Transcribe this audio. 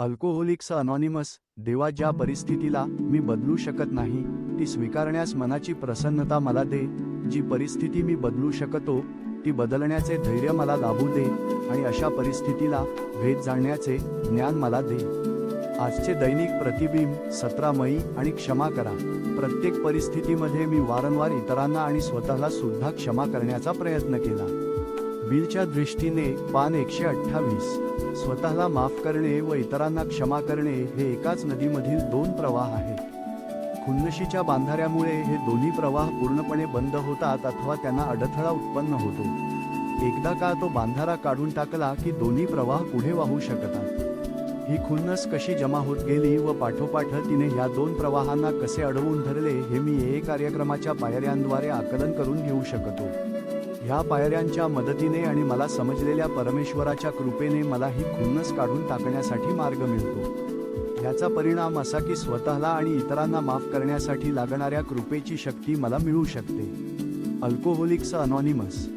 Alcoholics anonymous देवा ज्या परिस्थितीला मी बदलू शकत नाही ती स्वीकारण्यास मनाची प्रसन्नता मला दे. जी परिस्थिती मी बदलू शकतो ती बदलण्याचे धैर्य मला लाभू दे आणि अशा परिस्थितीला भेद जाणण्याचे ज्ञान मला दे. आजचे दैनिक प्रतिबिंब सतरा मई आणि क्षमा करा. प्रत्येक परिस्थितीमध्ये मी वारंवार इतरांना आणि स्वतःला सुद्धा क्षमा करण्याचा प्रयत्न केला. बिलच्या दृष्टीने पान एकशे अठ्ठावीस. स्वतःला माफ करणे व इतरांना क्षमा करणे हे एकाच नदीमधील दोन प्रवाह आहेत. खुन्नशीच्या बांधाऱ्यामुळे हे दोन्ही प्रवाह पूर्णपणे बंद होतात अथवा त्यांना अडथळा उत्पन्न होतो. एकदा का तो बांधारा काढून टाकला की दोन्ही प्रवाह पुढे वाहू शकतात. ही खुन्नस कशी जमा होत गेली व पाठोपाठ तिने ह्या दोन प्रवाहांना कसे अडवून धरले हे मी ए कार्यक्रमाच्या पायऱ्यांद्वारे आकलन करून घेऊ शकतो. ह्या पायऱ्यांच्या मदतीने आणि मला समजलेल्या परमेश्वराच्या कृपेने मला ही खुन्नस काढून टाकण्यासाठी मार्ग मिळतो. ह्याचा परिणाम असा की स्वतःला आणि इतरांना माफ करण्यासाठी लागणाऱ्या कृपेची शक्ती मला मिळू शकते. Alcoholics anonymous